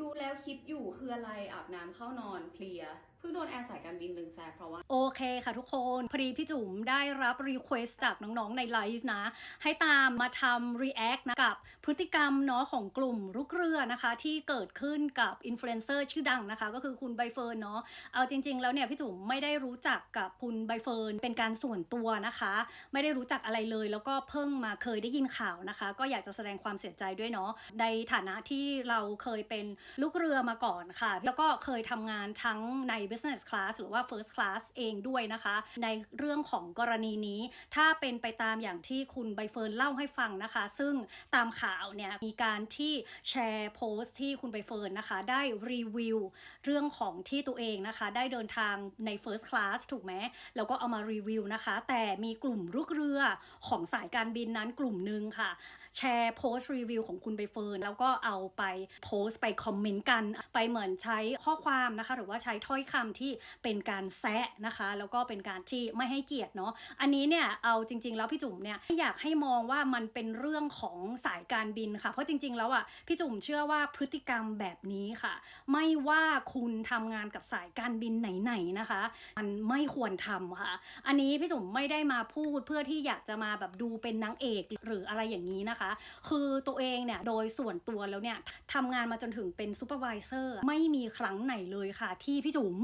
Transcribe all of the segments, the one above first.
ดูแล้วคิดอยู่คืออะไรอาบน้ำเข้านอนเพลีย เพิ่งโดนแอร์สายการบินดึงแซเพราะว่า โอเคค่ะทุกคน พอดีพี่จุ๋มได้รับรีเควสจากน้องๆในไลฟ์นะ ให้ตามมาทำ react นะกับพฤติกรรมเนาะของกลุ่มลูกเรือนะคะ ที่เกิดขึ้นกับอินฟลูเอนเซอร์ชื่อดังนะคะ ก็คือคุณใบเฟิร์นเนาะเอาจริง ๆ แล้วเนี่ยพี่จุ๋มไม่ได้รู้จักกับคุณใบเฟิร์นเป็นการส่วนตัวนะคะ ไม่ได้รู้จักอะไรเลย แล้วก็เพิ่งมาเคยได้ยินข่าวนะคะ ก็อยากจะแสดงความเสียใจด้วยเนาะในฐานะที่เราเคยเป็นลูกเรือมาก่อนค่ะ แล้วก็เคยทำงานทั้งใน business class หรือว่า first class เองด้วยนะคะ ในเรื่องของกรณีนี้ ถ้าเป็นไปตามอย่างที่คุณใบเฟิร์นเล่าให้ฟังนะคะ ซึ่งตามข่าวเนี่ยมีการที่แชร์โพสต์ที่คุณใบเฟิร์นนะคะ ได้รีวิวเรื่องของที่ตัวเองนะคะ ได้เดินทางใน first class ถูกไหมแล้วก็เอามารีวิวนะคะ แต่มีกลุ่มลูกเรือของสายการบินนั้นกลุ่มหนึ่งค่ะ แชร์โพสต์รีวิวของคุณใบเฟิร์นแล้วก็เอาไปโพสต์ไปคอมเมนต์กัน ไปเหมือนใช้ข้อความนะคะ หรือว่าใช้ถ้อยคำที่เป็นการแซะนะคะ แล้วก็เป็นการที่ไม่ให้เกียรติเนาะอันนี้เนี่ยเอาจริง ๆ แล้วพี่จุ๋มเนี่ยอยากให้มองว่ามันเป็นเรื่องของสายการบินค่ะ เพราะจริง ๆ แล้วอะพี่จุ๋มเชื่อว่าพฤติกรรมแบบนี้ค่ะ ไม่ว่าคุณทำงานกับสายการบินไหนๆนะคะ มันไม่ควรทำค่ะ อันนี้พี่จุ๋มไม่ได้มาพูดเพื่อที่อยากจะมาแบบดูเป็นนางเอกหรืออะไรอย่างนี้นะคะ คือตัวเองเนี่ยโดยส่วนตัวแล้วเนี่ยทำงานมาจนถึงเป็นซูเปอร์วิเซอร์ไม่มีครั้งไหนเลยค่ะ ที่พี่จุ๋ม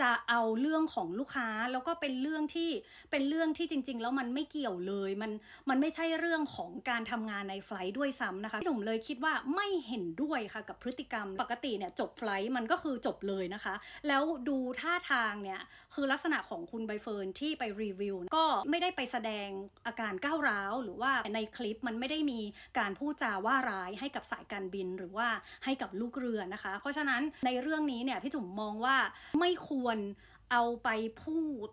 จะเอาเรื่องของลูกค้าแล้วก็เป็นเรื่องที่เป็นเรื่องที่จริง ๆ แล้วมันไม่เกี่ยวเลยมันมันไม่ใช่เรื่องของการทำงานในไฟล์ด้วยซ้ำนะคะพี่จุ๋มเลยคิดว่าไม่เห็นด้วยค่ะกับพฤติกรรมปกติเนี่ยจบไฟล์มันก็คือจบเลยนะคะ แล้วดูท่าทางเนี่ยคือลักษณะของคุณใบเฟิร์นที่ไปรีวิวก็ไม่ได้ไปแสดงอาการก้าวร้าว หรือว่าในคลิปมันไม่ได้มีการพูดจาว่าร้ายให้กับสายการบินหรือว่าให้กับลูกเรือนะคะ เพราะฉะนั้นในเรื่องนี้เนี่ยพี่จุ๋มมองว่าไม่ไม่ควรเอาไปพูด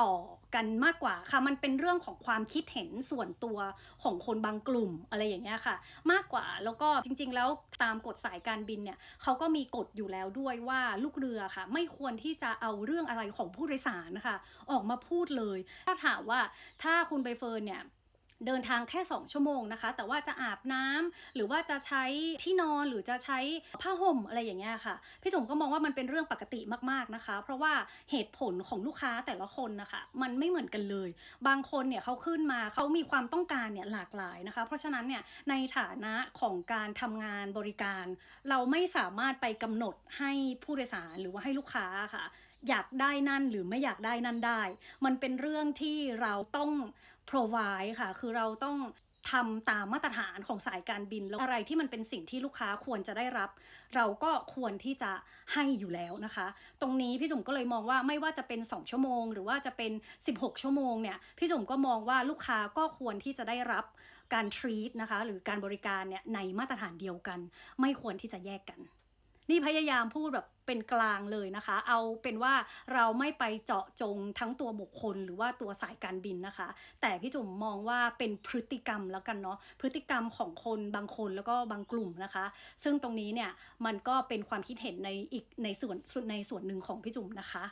ต่อกันมากกว่าค่ะ มันเป็นเรื่องของความคิดเห็นส่วนตัวของคนบางกลุ่มอะไรอย่างเงี้ยค่ะ มากกว่าแล้วก็จริง ๆ แล้วตามกฎสายการบินเนี่ยเขาก็มีกฎอยู่แล้วด้วยว่าลูกเรือค่ะ ไม่ควรที่จะเอาเรื่องอะไรของผู้โดยสารนะคะออกมาพูดเลย ถ้าถามว่าถ้าคุณใบเฟิร์นเนี่ย เดินทางแค่ 2 ชั่วโมงนะคะ แต่ว่าจะอาบน้ำหรือว่าจะใช้ที่นอนหรือจะใช้ผ้าห่มอะไรอย่างเงี้ยค่ะ พี่จุ๋มก็มองว่ามันเป็นเรื่องปกติมากๆนะคะ เพราะว่าเหตุผลของลูกค้าแต่ละคนนะคะ มันไม่เหมือนกันเลย บางคนเนี่ยเขาขึ้นมาเขามีความต้องการเนี่ยหลากหลายนะคะ เพราะฉะนั้นเนี่ยในฐานะของการทำงานบริการ เราไม่สามารถไปกำหนดให้ผู้โดยสารหรือว่าให้ลูกค้าค่ะ อยากได้นั่นหรือไม่อยากได้นั่นได้ มันเป็นเรื่องที่เราต้อง provide ค่ะ คือเราต้องทำตามมาตรฐานของสายการบินแล้วอะไรที่มันเป็นสิ่งที่ลูกค้าควรจะได้รับ เราก็ควรที่จะให้อยู่แล้วนะคะ ตรงนี้พี่จุ๋มก็เลยมองว่าไม่ว่าจะเป็น 2 ชั่วโมง หรือว่าจะเป็น 16 ชั่วโมงเนี่ยพี่จุ๋มก็มองว่าลูกค้าก็ควรที่จะได้รับการ treat นะคะ หรือการบริการเนี่ยในมาตรฐานเดียวกัน ไม่ควรที่จะแยกกัน นี่พยายามพูดแบบเป็นกลางเลยนะคะ เอาเป็นว่าเราไม่ไปเจาะจงทั้งตัวบุคคลหรือว่าตัวสายการบินนะคะ แต่พี่จุ๋มมองว่าเป็นพฤติกรรมแล้วกันเนาะพฤติกรรมของคนบางคนแล้วก็บางกลุ่มนะคะ ซึ่งตรงนี้เนี่ยมันก็เป็นความคิดเห็นในอีกในส่วนในส่วนหนึ่งของพี่จุ๋มนะคะ